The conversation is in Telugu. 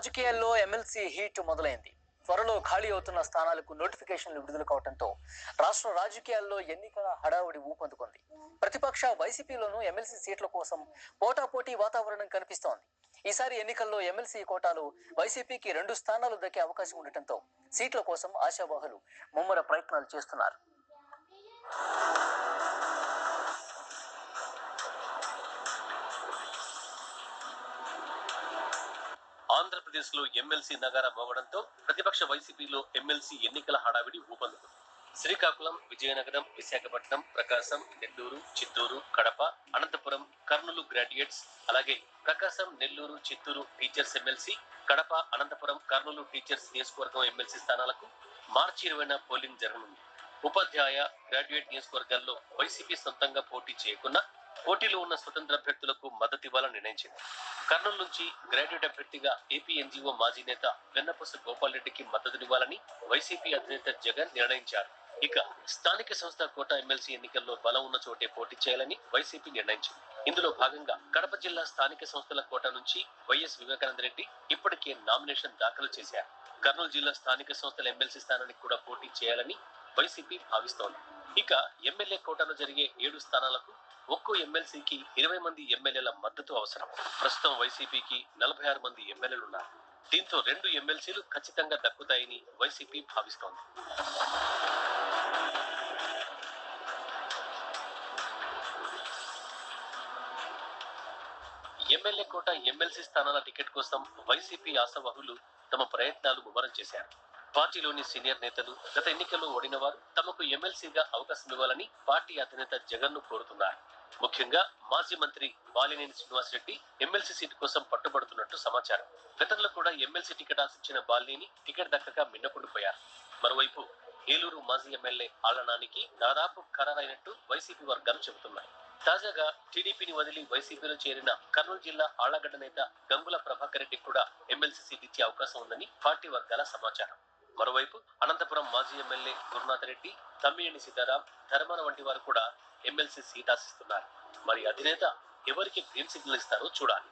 రాజకీయాల్లో ఎమ్మెల్సీ హీట్ మొదలైంది. త్వరలో ఖాళీ అవుతున్న స్థానాలకు నోటిఫికేషన్లు విడుదల కావడంతో రాష్ట్ర రాజకీయాల్లో ఎన్నికల హడావుడి ఊపందుకుంది. ప్రతిపక్ష వైసీపీలోనూ ఎమ్మెల్సీ సీట్ల కోసం పోటాపోటీ వాతావరణం కనిపిస్తోంది. ఈసారి ఎన్నికల్లో ఎమ్మెల్సీ కోటాలు వైసీపీకి రెండు స్థానాలు దక్కే అవకాశం ఉండటంతో సీట్ల కోసం ఆశావాహులు ముమ్మర ప్రయత్నాలు చేస్తున్నారు. ఆంధ్రప్రదేశ్లో ఎమ్మెల్సీ నగారా మోగడంతో ప్రతిపక్ష వైసీపీలో ఎమ్మెల్సీ ఎన్నికల హడావిడి ఊపందుకుంది. శ్రీకాకుళం విజయనగరం విశాఖపట్నం ప్రకాశం నెల్లూరు చిత్తూరు కడప అనంతపురం కర్నూలు గ్రాడ్యుయేట్స్ అలాగే Prakasam Nellore Chittoor teachers MLC Kadapa Anantapur Kurnool teachers నియోజకవర్గం ఎమ్మెల్సీ స్థానాలకు మార్చి ఇరవైన పోలింగ్ జరగనుంది. ఉపాధ్యాయ గ్రాడ్యుయేట్ నియోజకవర్గాల్లో వైసీపీ సొంతంగా పోటీ చేయకుండా పోటీలో ఉన్న స్వతంత్ర అభ్యర్థులకు మద్దతు ఇవ్వాలని నిర్ణయించింది. కర్నూలు నుంచి గ్రాడ్యుయేట్ అభ్యర్థిగా ఏపీ ఎన్జీఓ మాజీ నేత వెన్నపూస గోపాల్ రెడ్డికి మద్దతునివ్వాలని వైసీపీ అధినేత జగన్ నిర్ణయించారు. ఇక స్థానిక సంస్థ కోట ఎమ్మెల్సీ ఎన్నికల్లో బలం ఉన్న చోటే పోటీ చేయాలని వైసీపీ నిర్ణయించింది. ఇందులో భాగంగా కడప జిల్లా స్థానిక సంస్థల కోట నుంచి వైఎస్ వివేకానంద రెడ్డి ఇప్పటికే నామినేషన్ దాఖలు చేశారు. కర్నూలు జిల్లా స్థానిక సంస్థల ఎమ్మెల్సీ స్థానానికి కూడా పోటీ చేయాలని వైసీపీ భావిస్తోంది. ఇక ఎమ్మెల్యే కోటాలో జరిగే ఏడు స్థానాలకు ఒక్కో ఎమ్మెల్సీకి ఇరవై మంది ఎమ్మెల్యేల మద్దతు అవసరం. ప్రస్తుతం వైసీపీకి నలభై ఆరు మంది ఎమ్మెల్యేలు ఉన్నారు దీంతో రెండు ఎమ్మెల్సీలు ఖచ్చితంగా దక్కుతాయని వైసీపీ భావిస్తోంది. ఎమ్మెల్యే కోట ఎమ్మెల్సీ స్థానాల టికెట్ కోసం వైసీపీ ఆశావాహులు తమ ప్రయత్నాలు ముమ్మరం చేశారు. పార్టీలోని సీనియర్ నేతలు గత ఎన్నికల్లో ఓడిన వారు తమకు ఎమ్మెల్సీగా అవకాశం ఇవ్వాలని పార్టీ అధినేత జగన్ను కోరుతున్నారు. ముఖ్యంగా మాజీ మంత్రి బాలినేని శ్రీనివాసరెడ్డి ఎమ్మెల్సీ సీటు కోసం పట్టుబడుతున్నట్టు సమాచారం. గతంలో కూడా ఎమ్మెల్సీ టికెట్ ఆశించిన బాలినేని టికెట్ దక్కక మిన్నకుండిపోయారు. మరోవైపు ఏలూరు మాజీ ఎమ్మెల్యే ఆళ్ళనానికి దాదాపు ఖరారైనట్టు వైసీపీ వర్గాలు చెబుతున్నాయి. తాజాగా టీడీపీని వదిలి వైసీపీలో చేరిన కర్నూలు జిల్లా ఆళ్ళగడ్డ నేత గంగుల ప్రభాకర్ రెడ్డి కూడా ఎమ్మెల్సీ సీట్ ఇచ్చే అవకాశం ఉందని పార్టీ వర్గాల సమాచారం. మరోవైపు అనంతపురం మాజీ ఎమ్మెల్యే గురునాథ్ రెడ్డి తమ్మినేని సీతారాం ధర్మాన వంటి వారు కూడా ఎమ్మెల్సీ సీట్ ఆశిస్తున్నారు. మరి అధినేత ఎవరికి గ్రీన్ సిగ్నల్ ఇస్తారో చూడాలి.